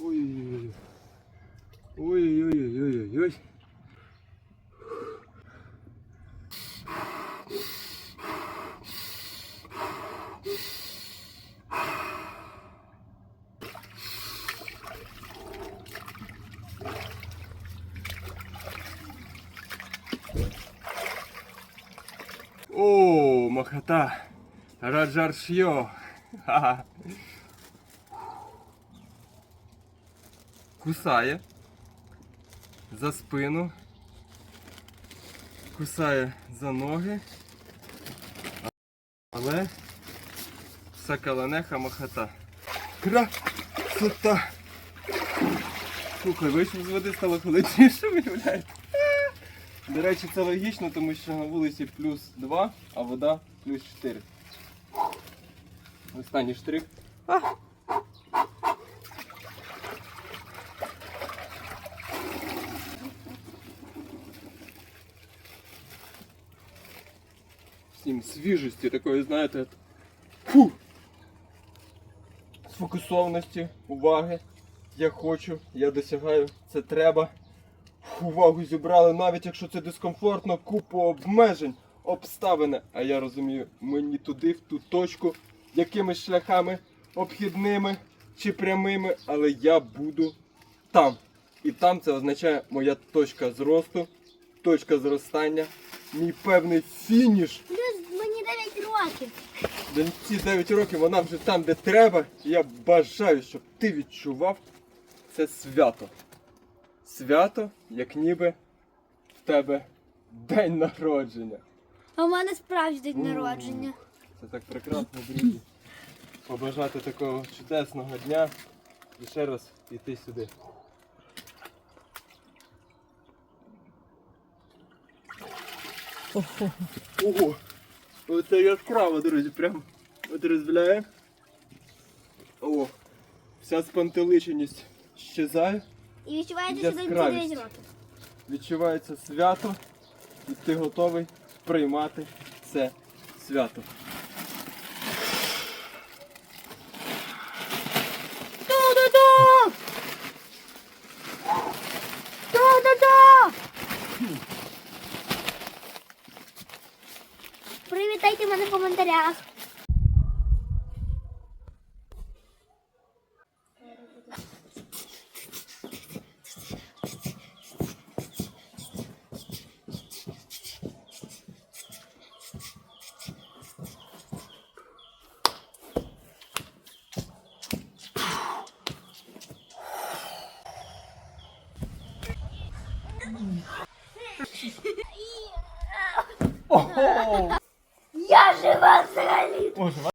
Ой-ой-ой. Ой-ой-ой-ой-ой-ой. О, махота! Раджаршьё! Ха-ха! Кусає. За спину. Кусає за ноги. Але сакаланеха махата. Красота. Слухай, вийшов з води, стало холодніше, виявляєте. До речі, це логічно, тому що на вулиці плюс 2, а вода плюс 4. Останній штрих. Всім свіжості такої, знаєте, фу, сфокусованості, уваги. Я хочу, я досягаю, це треба. Увагу зібрали, навіть якщо це дискомфортно, купу обмежень, обставини. А я розумію, мені туди, в ту точку, якимись шляхами, обхідними чи прямими, але я буду там. І там це означає моя точка зросту, точка зростання, мій певний фініш. Плюс мені 9 років. До ці 9 років вона вже там, де треба. І я бажаю, щоб ти відчував це свято. Свято, як ніби в тебе день народження. А в мене справді день народження. Це так прекрасно, друзі. Побажати такого чудесного дня і ще раз йти сюди. Ого! Оце яскраво, друзі, прям от. О, вся спантеличеність щезає, І відчуваєте, що Яскравість. 9 років. відчувається свято, і ти готовий приймати це свято. Ту-ду-ду! Ту-ду-ду! Мене в коментарях. Ого! Я жива взагалі.